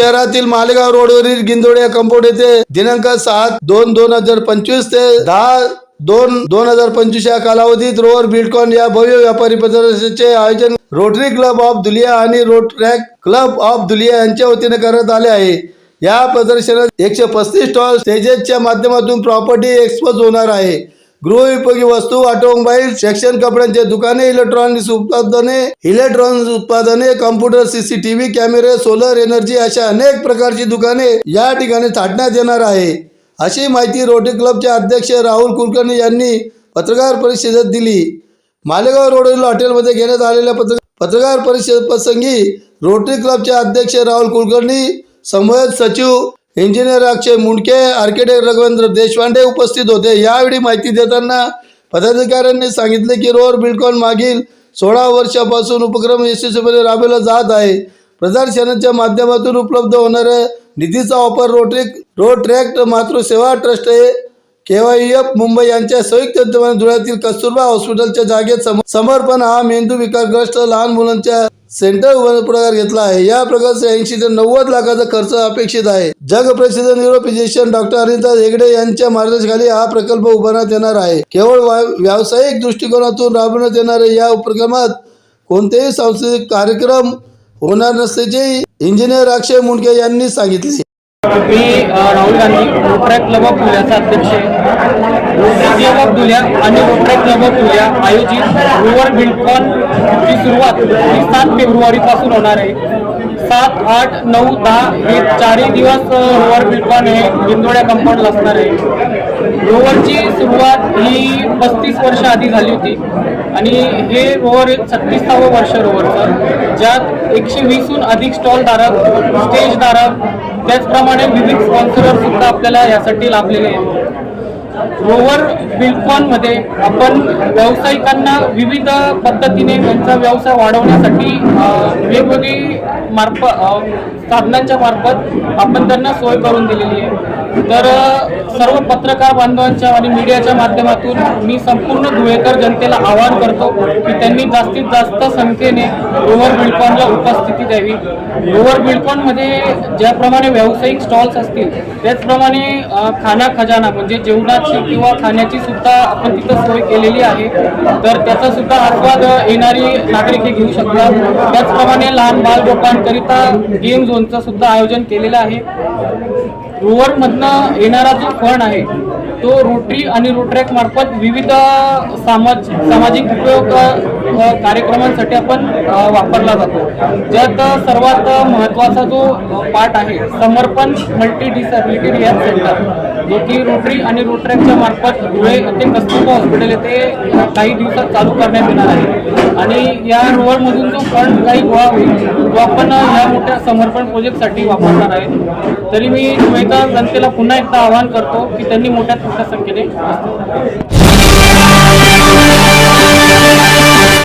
शहरातील मालेगाव रोडवरील गिंदोडे कंपाऊंड येथे दिनांक सात दोन दोन हजार पंचवीस ते दहा दोन दोन हजार पंचवीस या कालावधीत रोवर बिल्डकॉन या भव्य व्यापारी प्रदर्शनाचे आयोजन रोटरी क्लब ऑफ दुलिया आणि रोड क्लब ऑफ दुलिया यांच्या वतीने करण्यात आले आहे. या प्रदर्शनात एकशे पस्तीस स्टॉल स्टेजेसच्या माध्यमातून प्रॉपर्टी एक्सपोज होणार आहे. गृहउपयोगी वस्तू ऑटोमोबाईल सेक्शन कपड्यांचे दुकाने इलेक्ट्रॉनिक्स उत्पादने इलेक्ट्रॉनिक्स उत्पादने कॉम्प्युटर सीसीटीव्ही कॅमेरे सोलर एनर्जी अशा अनेक प्रकारची दुकाने या ठिकाणी थाटण्यात येणार आहे. अशी माहिती रोटरी क्लबचे अध्यक्ष राहुल कुलकर्णी यांनी पत्रकार परिषदेत दिली. मालेगाव रोडवरील हॉटेलमध्ये घेण्यात आलेल्या पत्र पत्रकार परिषद प्रसंगी रोटरी क्लबचे अध्यक्ष राहुल कुलकर्णी समवेत सचिव इंजिनियर अक्षय मुंडके आर्किटेक्ट रघवेंद्र देशपांडे उपस्थित होते. यावेळी माहिती देताना पदाधिकाऱ्यांनी सांगितले की रोअर बिल्डकॉन मागील सोळा वर्षापासून उपक्रम यशस्वीपणे राबवला जात आहे. प्रदर्शनाच्या माध्यमातून उपलब्ध होणाऱ्या निधीचा वापर rotary road tract Matruseva trust K Y F Mumbai यांच्या संयुक्त विद्यमाने धुळ्यातील कस्तुरबा हॉस्पिटलच्या जागेत सम- समर्पण हा मेंदू विकारग्रस्त लहान मुलांच्या सेंटर उभारण्याचा पुढाकार घेतला आहे. या प्रकारचे ऐंशी ते नव्वद लाखाचा खर्च अपेक्षित आहे. जगप्रसिद्ध न्यूरोफिजिशियन डॉक्टर अनिता हेगडे यांच्या मार्गदर्शनाखाली हा प्रकल्प उभारण्यात येणार आहे. केवळ व्यावसायिक दृष्टिकोनातून राबवण्यात येणाऱ्या या उपक्रमात कोणतेही सांस्कृतिक कार्यक्रम होणार नसल्याचे इंजिनियर अक्षय मुंडके यांनी सांगितले. मी Rahul Gandhi Rotaract club of धुळ्याचा अध्यक्ष. रोटरी क्लब ऑफ धुळ्या आणि रोटरॅक क्लब ऑफ धुळ्या आयोजित रोवर बिल्डकॉन ची सुरुवात सात फेब्रुवारीपासून होणार आहे. सात आठ नऊ दहा हे चारही दिवस अ, रोवर बिल्डकॉन हे हिंदोळ्या कंपाऊंडला असणार आहे. रोवरची सुरुवात ही पस्तीस वर्ष आधी झाली होती. आणि हे रोवर छत्तीसावं वर्ष रोवरचं. ज्यात एकशे वीसहून अधिक स्टॉल धारक स्टेज धारक त्याचप्रमाणे विविध स्पॉन्सरर सुद्धा आपल्याला यासाठी लाभलेले आहेत. रोवर बिल्डकॉनमध्ये आपण व्यावसायिकांना विविध पद्धतीने त्यांचा व्यवसाय वाढवण्यासाठी वेगवेगळी मार्फ साधनांच्या मार्फत आपण त्यांना सोय करून दिलेली आहे. तर सर्व पत्रकार बांधवांच्या आणि मीडियाच्या माध्यमातून मी संपूर्ण धुळेकर जनतेला आवाहन करतो की त्यांनी जास्तीत जास्त संख्येने गोवर बिल्डकॉनला उपस्थिती द्यावी. गोवर बिल्डकॉनमध्ये ज्याप्रमाणे व्यावसायिक स्टॉल्स असतील त्याचप्रमाणे खाना खजाना म्हणजे जेवणाची किंवा खाण्याची सुद्धा आपण तिथं सोय केलेली आहे. तर त्याचा सुद्धा आस्वाद येणारी नागरिक हे घेऊ शकतात. त्याचप्रमाणे लहान बाल लोकांकरिता गेम झोनचं सुद्धा आयोजन केलेलं आहे. रोवरमधनं येणारा जो फंड आहे तो रोटरी आणि रोटरॅक मार्फत विविध सामाज सामाजिक उपयोग कार्यक्रमांसाठी आपण वापरला जातो. ज्यात सर्वात महत्त्वाचा जो पार्ट आहे समर्पण मल्टी डिसॅबिलिटी रिहॅब सेंटर जो की रोटरी आणि रोटरॅकच्या मार्फत धुळे ते कस्तुरबा हॉस्पिटल येथे काही दिवसात चालू करण्यात येणार आहे. आणि या रोवरमधून जो फंड काही गोळा होईल तो आपण या मोठ्या समर्पण प्रोजेक्टसाठी वापरणार आहे. तरी मी धुळेकर जनतेला पुन्हा एकदा आवाहन करतो की त्यांनी मोठ्या संख्येने